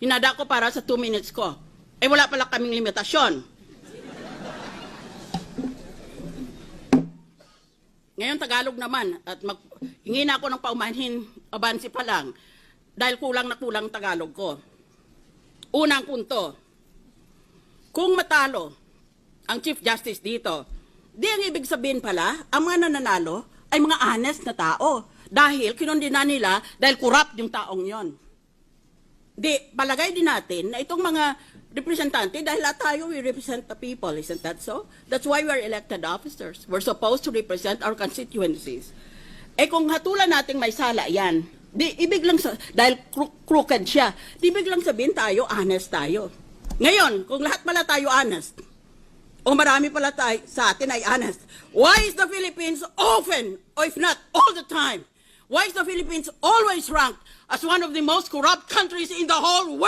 Hinada ko para sa 2 minutes ko. Eh wala pala kaming limitasyon. Ngayon Tagalog naman at mag, hingi na ako ng paumanhin abansi pa lang dahil kulang na kulang Tagalog ko. Unang punto, kung matalo ang Chief Justice dito, di ang ibig sabihin pala, ang mga nananalo ay mga honest na tao. Dahil kinundina nila dahil corrupt yung taong yon. Di, palagay din natin na itong mga representante, dahil lahat tayo, we represent the people, isn't that so? That's why we're elected officers. We're supposed to represent our constituencies. Eh kung hatulan nating may sala yan, di ibig lang sa, dahil cro- crooked siya, di ibig lang sabihin tayo, honest tayo. Ngayon, kung lahat pala tayo honest, o marami pala tayo sa atin ay honest, why is the Philippines often, or if not all the time, why is the Philippines always ranked as one of the most corrupt countries in the whole world?